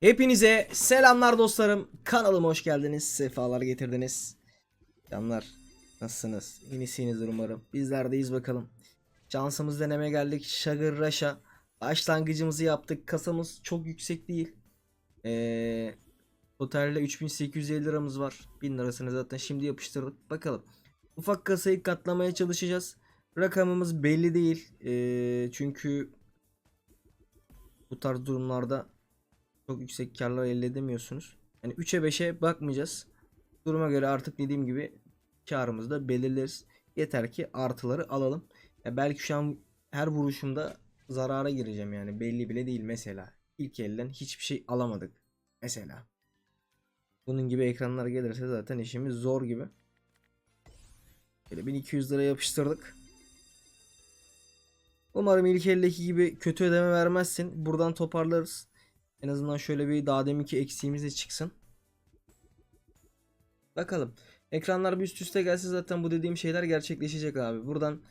Hepinize selamlar dostlarım. Kanalıma hoş geldiniz. Sefalar getirdiniz. Canlar nasılsınız? İyisiniz umarım. Bizler deyiz bakalım. Şansımız deneme geldik. Şagır Raş'a. Başlangıcımızı yaptık. Kasamız çok yüksek değil. Ee, totalde 3850 liramız var. 1000 lirasını zaten şimdi yapıştırdık. Bakalım. Ufak kasayı katlamaya çalışacağız. Rakamımız belli değil. Ee, çünkü bu tarz durumlarda çok yüksek karlar elde edemiyorsunuz. Yani 3'e 5'e bakmayacağız. Duruma göre artık dediğim gibi karımızı da belirleriz. Yeter ki artıları alalım. Ya belki şu an her vuruşumda zarara gireceğim yani belli bile değil mesela. İlk elden hiçbir şey alamadık mesela. Bunun gibi ekranlar gelirse zaten işimiz zor gibi. Böyle 1200 lira yapıştırdık. Umarım ilk eldeki gibi kötü ödeme vermezsin. Buradan toparlarız. En azından şöyle bir daha deminki eksiğimiz de çıksın. Bakalım. Ekranlar bir üst üste gelse zaten bu dediğim şeyler gerçekleşecek abi. Buradan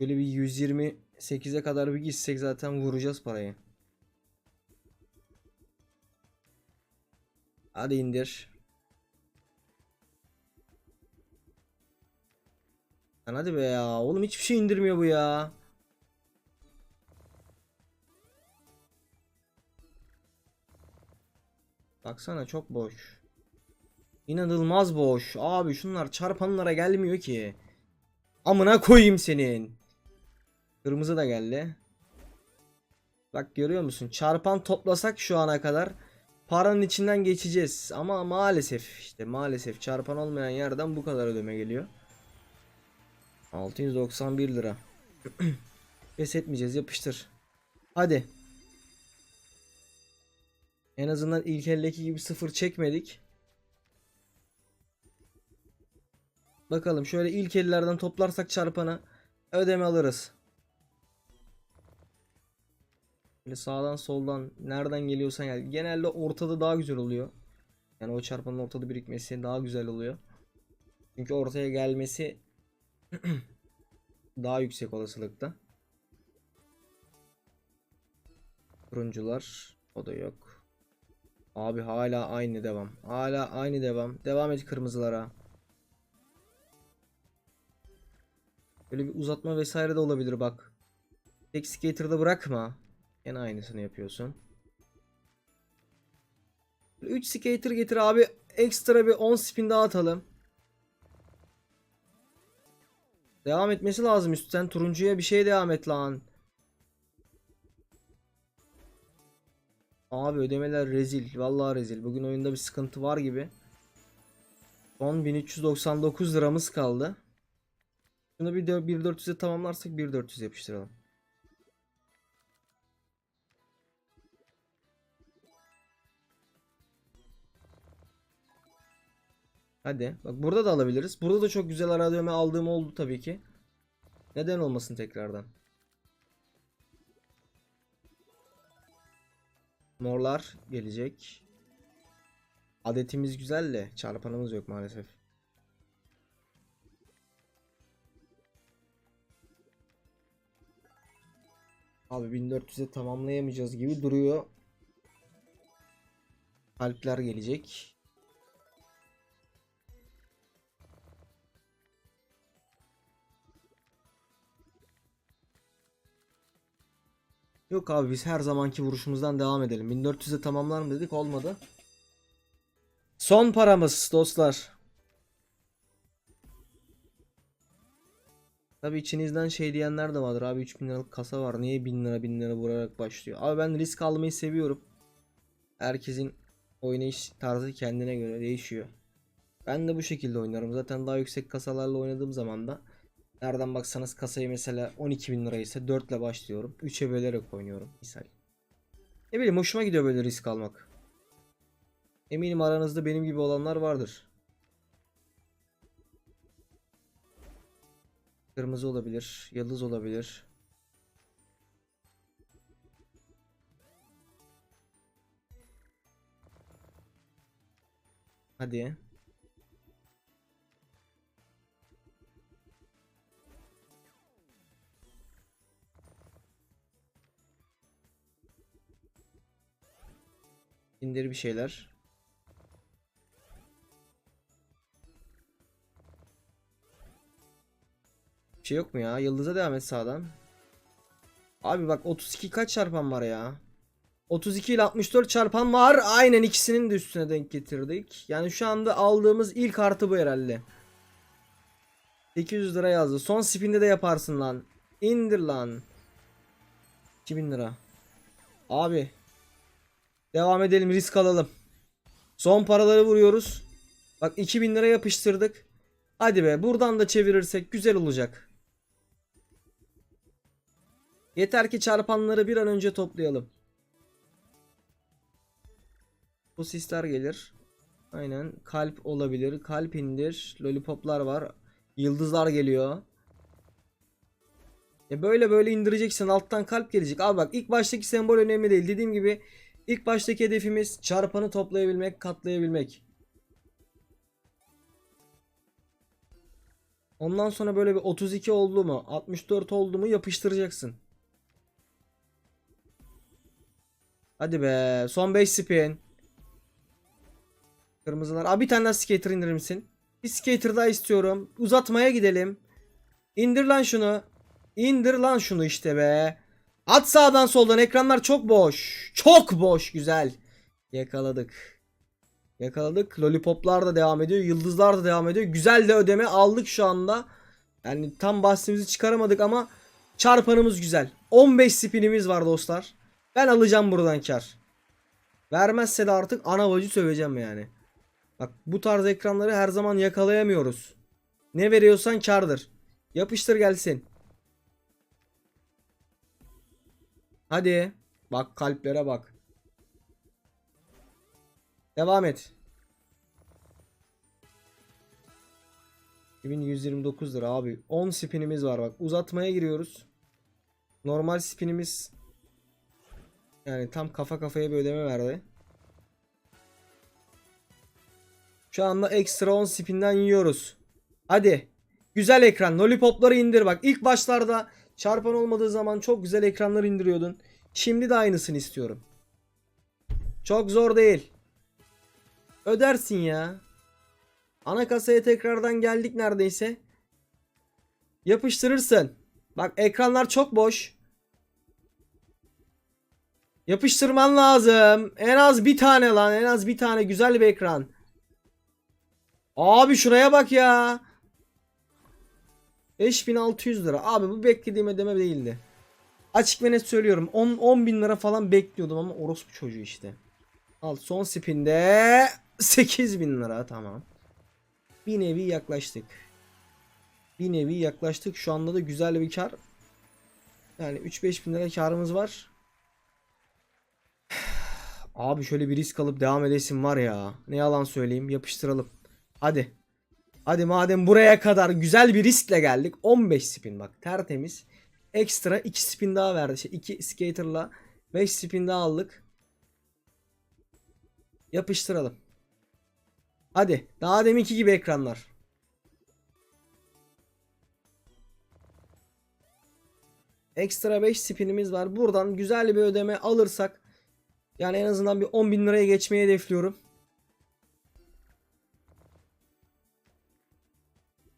böyle bir 128'e kadar bir gitsek zaten vuracağız parayı. Hadi indir. Lan hadi be ya. Oğlum hiçbir şey indirmiyor bu ya. Baksana çok boş. İnanılmaz boş. Abi şunlar çarpanlara gelmiyor ki. Amına koyayım senin. Kırmızı da geldi. Bak görüyor musun? Çarpan toplasak şu ana kadar paranın içinden geçeceğiz. Ama maalesef işte maalesef çarpan olmayan yerden bu kadar ödeme geliyor. 691 lira. Pes etmeyeceğiz yapıştır. Hadi. En azından ilk eldeki gibi sıfır çekmedik. Bakalım şöyle ilk ellerden toplarsak çarpanı ödeme alırız. Böyle sağdan soldan nereden geliyorsan gel. Genelde ortada daha güzel oluyor. Yani o çarpanın ortada birikmesi daha güzel oluyor. Çünkü ortaya gelmesi daha yüksek olasılıkta. Turuncular o da yok. Abi hala aynı devam. Hala aynı devam. Devam et kırmızılara. Böyle bir uzatma vesaire de olabilir bak. Tek skater'da bırakma. Yine aynısını yapıyorsun. 3 skater getir abi. Ekstra bir 10 spin daha atalım. Devam etmesi lazım üstten. Turuncuya bir şey devam et lan. Abi ödemeler rezil. Vallahi rezil. Bugün oyunda bir sıkıntı var gibi. Son 1399 liramız kaldı. Şunu bir 1400'e tamamlarsak 1400 yapıştıralım. Hadi. Bak burada da alabiliriz. Burada da çok güzel ara ödeme aldığım oldu tabii ki. Neden olmasın tekrardan. Morlar gelecek. Adetimiz güzel de çarpanımız yok maalesef. Abi 1400'e tamamlayamayacağız gibi duruyor. Alpler gelecek. Yok abi biz her zamanki vuruşumuzdan devam edelim. 1400'e tamamlar mı dedik olmadı. Son paramız dostlar. Tabi içinizden şey diyenler de vardır abi 3000 liralık kasa var niye 1000 lira 1000 lira vurarak başlıyor. Abi ben risk almayı seviyorum. Herkesin oynayış tarzı kendine göre değişiyor. Ben de bu şekilde oynarım. Zaten daha yüksek kasalarla oynadığım zaman da nereden baksanız kasayı mesela 12 bin lira ise 4 ile başlıyorum. 3'e bölerek oynuyorum misal. Ne bileyim hoşuma gidiyor böyle risk almak. Eminim aranızda benim gibi olanlar vardır. Kırmızı olabilir, yıldız olabilir. Hadi. İndir bir şeyler. Bir şey yok mu ya? Yıldıza devam et sağdan. Abi bak 32 kaç çarpan var ya? 32 ile 64 çarpan var. Aynen ikisinin de üstüne denk getirdik. Yani şu anda aldığımız ilk artı bu herhalde. 800 lira yazdı. Son spinde de yaparsın lan. İndir lan. 2000 lira. Abi. Devam edelim risk alalım. Son paraları vuruyoruz. Bak 2000 lira yapıştırdık. Hadi be buradan da çevirirsek güzel olacak. Yeter ki çarpanları bir an önce toplayalım. Bu sisler gelir. Aynen kalp olabilir. Kalp indir. Lollipoplar var. Yıldızlar geliyor. Ya böyle böyle indireceksin alttan kalp gelecek. Abi bak ilk baştaki sembol önemli değil. Dediğim gibi ilk baştaki hedefimiz çarpanı toplayabilmek, katlayabilmek. Ondan sonra böyle bir 32 oldu mu, 64 oldu mu yapıştıracaksın. Hadi be, son 5 spin. Kırmızılar. Abi bir tane daha skater indirir misin? Bir skater daha istiyorum. Uzatmaya gidelim. İndir lan şunu. İndir lan şunu işte be. At sağdan soldan ekranlar çok boş. Çok boş güzel. Yakaladık. Yakaladık. Lollipoplar da devam ediyor. Yıldızlar da devam ediyor. Güzel de ödeme aldık şu anda. Yani tam bahsimizi çıkaramadık ama çarpanımız güzel. 15 spinimiz var dostlar. Ben alacağım buradan kar. Vermezse de artık ana bacı söveceğim yani. Bak bu tarz ekranları her zaman yakalayamıyoruz. Ne veriyorsan kardır. Yapıştır gelsin. Hadi. Bak kalplere bak. Devam et. 2129 lira abi. 10 spinimiz var bak. Uzatmaya giriyoruz. Normal spinimiz yani tam kafa kafaya bir ödeme verdi. Şu anda ekstra 10 spinden yiyoruz. Hadi. Güzel ekran. Lollipopları indir bak. İlk başlarda çarpan olmadığı zaman çok güzel ekranlar indiriyordun. Şimdi de aynısını istiyorum. Çok zor değil. Ödersin ya. Ana kasaya tekrardan geldik neredeyse. Yapıştırırsın. Bak ekranlar çok boş. Yapıştırman lazım. En az bir tane lan. En az bir tane güzel bir ekran. Abi şuraya bak ya. 5600 lira. Abi bu beklediğim ödeme değildi. Açık ve net söylüyorum. 10, 10 bin lira falan bekliyordum ama orospu çocuğu işte. Al son spinde 8 bin lira tamam. Bir nevi yaklaştık. Bir nevi yaklaştık. Şu anda da güzel bir kar. Yani 3-5 bin lira karımız var. Abi şöyle bir risk alıp devam edesim var ya. Ne yalan söyleyeyim yapıştıralım. Hadi. Hadi madem buraya kadar güzel bir riskle geldik. 15 spin bak tertemiz. Ekstra 2 spin daha verdi. Şey, 2 skater'la 5 spin daha aldık. Yapıştıralım. Hadi. Daha deminki gibi ekranlar. Ekstra 5 spinimiz var. Buradan güzel bir ödeme alırsak yani en azından bir 10 bin liraya geçmeyi hedefliyorum.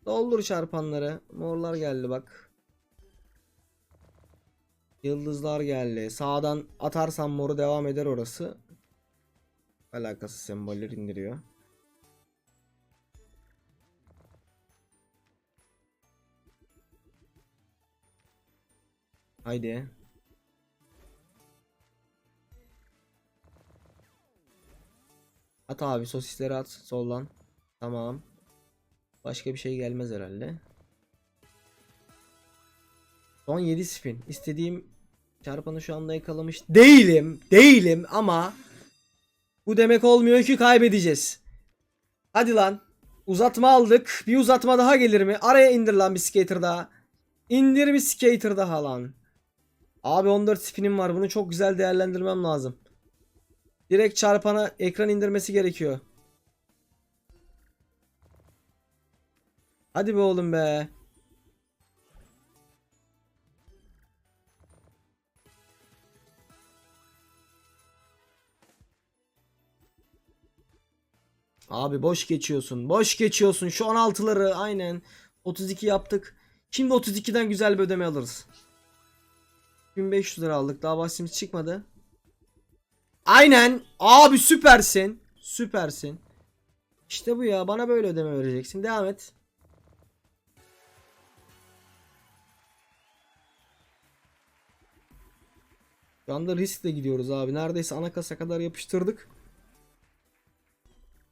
Doldur çarpanları. Morlar geldi bak. Yıldızlar geldi. Sağdan atarsam moru devam eder orası. Alakası semboller indiriyor. Haydi. At abi sosisleri at soldan. Tamam. Başka bir şey gelmez herhalde. Son 7 spin. İstediğim çarpanı şu anda yakalamış değilim. Değilim ama bu demek olmuyor ki kaybedeceğiz. Hadi lan. Uzatma aldık. Bir uzatma daha gelir mi? Araya indir lan bir skater daha. İndir bir skater daha lan. Abi 14 spinim var. Bunu çok güzel değerlendirmem lazım. Direkt çarpana ekran indirmesi gerekiyor. Hadi be oğlum be. Abi boş geçiyorsun. Boş geçiyorsun. Şu 16'ları aynen. 32 yaptık. Şimdi 32'den güzel bir ödeme alırız. 1500 lira aldık. Daha bahsimiz çıkmadı. Aynen. Abi süpersin. Süpersin. İşte bu ya. Bana böyle ödeme vereceksin. Devam et. Şu anda riskle gidiyoruz abi. Neredeyse ana kasa kadar yapıştırdık.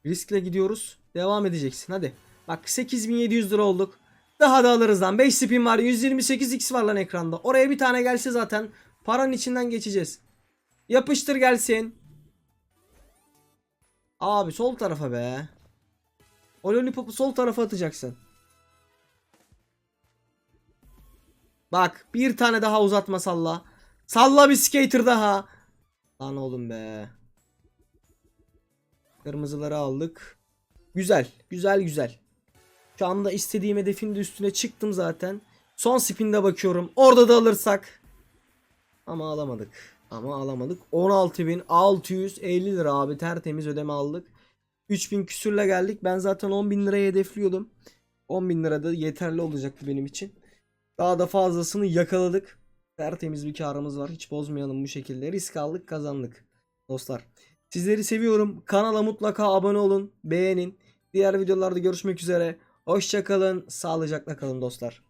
Riskle gidiyoruz. Devam edeceksin. Hadi. Bak 8700 lira olduk. Daha da alırız lan. 5 spin var. 128x var lan ekranda. Oraya bir tane gelse zaten paranın içinden geçeceğiz. Yapıştır gelsin. Abi sol tarafa be. O lollipop'u sol tarafa atacaksın. Bak bir tane daha uzatma salla. Salla bir skater daha. Lan oğlum be. Kırmızıları aldık. Güzel. Güzel güzel. Şu anda istediğim hedefin de üstüne çıktım zaten. Son spinde bakıyorum. Orada da alırsak. Ama alamadık. Ama alamadık. 16.650 lira abi tertemiz ödeme aldık. 3000 küsürle geldik. Ben zaten 10.000 liraya hedefliyordum. 10.000 lira da yeterli olacaktı benim için. Daha da fazlasını yakaladık. Tertemiz bir karımız var. Hiç bozmayalım bu şekilde. Risk aldık kazandık. Dostlar. Sizleri seviyorum. Kanala mutlaka abone olun. Beğenin. Diğer videolarda görüşmek üzere. Hoşçakalın. Sağlıcakla kalın dostlar.